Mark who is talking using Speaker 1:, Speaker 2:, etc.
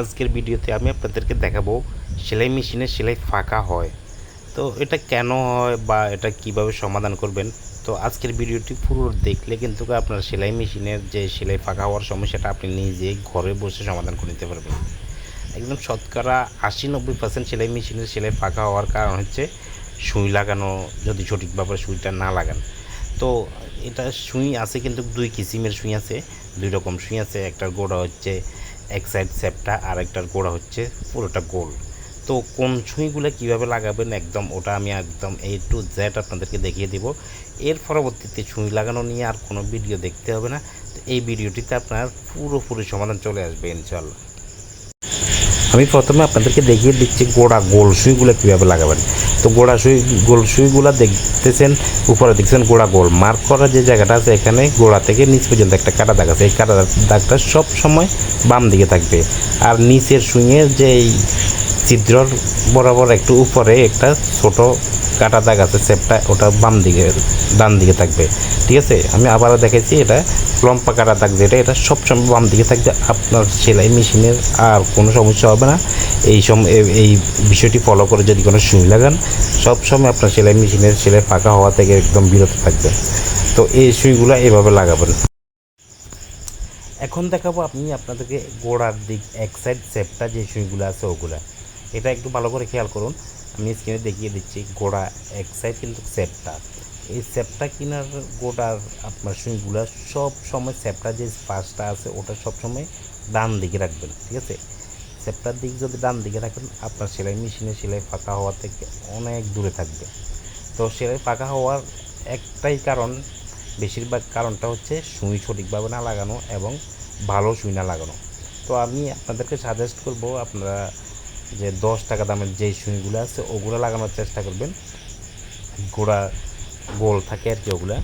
Speaker 1: আজকের ভিডিওতে আমি আপনাদেরকে দেখাবো সেলাই মেশিনে সেলাই ফাঁকা হয়। তো এটা কেন হয় বা এটা কীভাবে সমাধান করবেন? তো আজকের ভিডিওটি পুরো দেখলে কিন্তু আপনার সেলাই মেশিনের যে সেলাই ফাঁকা হওয়ার সমস্যাটা আপনি নিজেই ঘরে বসে সমাধান করে নিতে পারবেন। একদম শতকরা আশি নব্বই পার্সেন্ট সেলাই মেশিনের সেলাই ফাঁকা হওয়ার কারণ হচ্ছে সুই লাগানো, যদি সঠিকভাবে সুইটা না লাগান। তো এটা সুই আছে কিন্তু দুই কিসিমের সুই আছে, দুই রকম সুই আছে একটার গোড়া হচ্ছে এক সাইড সেপটা আর একটার গোড়া হচ্ছে পুরোটা গোল। তো কোন ছুঁইগুলো কীভাবে লাগাবেন একদম ওটা আমি একদম এ টু জেড আপনাদেরকে দেখিয়ে দিব। এর পরবর্তীতে ছুঁই লাগানো নিয়ে আর কোনো ভিডিও দেখতে হবে না। তো এই ভিডিওটিতে আপনার পুরোপুরি সমাধান চলে আসবে ইনশাল্লাহ আমি প্রথমে আপনাদেরকে দেখিয়ে দিচ্ছি গোড়া গোল সুইগুলো কীভাবে লাগাবেন। তো গোড়া সুই, গোল সুইগুলো দেখতেছেন, উপরে দেখছেন গোড়া গোল। মার্ক করা যে জায়গাটা আছে এখানে গোড়া থেকে নিচ পর্যন্ত একটা কাটা দাগ আছে। এই কাটা দাগটা সব সময় বাম দিকে থাকবে। আর নিচের সুইয়ের যে ছিদ্রর বরাবর একটু উপরে একটা ছোট কাটা দাগ আছে সেপটা ওটা বাম দিকে, ডান দিকে থাকবে। ঠিক আছে? আমি আবারও দেখেছি এটা লম্পা কাটা দাগ যেটা, এটা সবসময় বাম দিকে থাকবে। আপনার সেলাই মেশিনের আর কোনো সমস্যা হবে না। এই সম এই বিষয়টি ফলো করে যদি কোনো সুই লাগান সবসময় আপনার সেলাই মেশিনের সেলাই ফাঁকা হওয়া থেকে একদম বিরত থাকবে। তো এই সুইগুলো এভাবে লাগাবেন। এখন দেখাবো আপনি আপনাদেরকে গোড়ার দিক, এক সাইড সেপটা যে সুইগুলো আছে ওগুলা। এটা একটু ভালো করে খেয়াল করুন। আমি স্ক্রিনে দেখিয়ে দিচ্ছি গোড়া এক সাইড কিন্তু সেপটা এই স্যাপটা কিনার গোড়ার আপনার সুইগুলো সব সময় সেপটা যে পাশটা আছে ওটা সব সময় ডান দিকে রাখবেন, ঠিক আছে? সেপটার দিক যদি ডান দিকে রাখেন, আপনার সেলাই মেশিনে সেলাই ফাঁকা হওয়া থেকে অনেক দূরে থাকবে। তো সেলাই ফাঁকা হওয়ার একটাই কারণ, বেশিরভাগ কারণটা হচ্ছে সুই সঠিকভাবে না লাগানো এবং ভালো সুই না লাগানো। তো আমি আপনাদেরকে সাজেস্ট করব, আপনারা যে দশ টাকা দামের যেই সুইগুলো আছে, ওগুলো লাগানোর চেষ্টা করবেন। গোড়া গোল থাকে আর কি ওগুলা।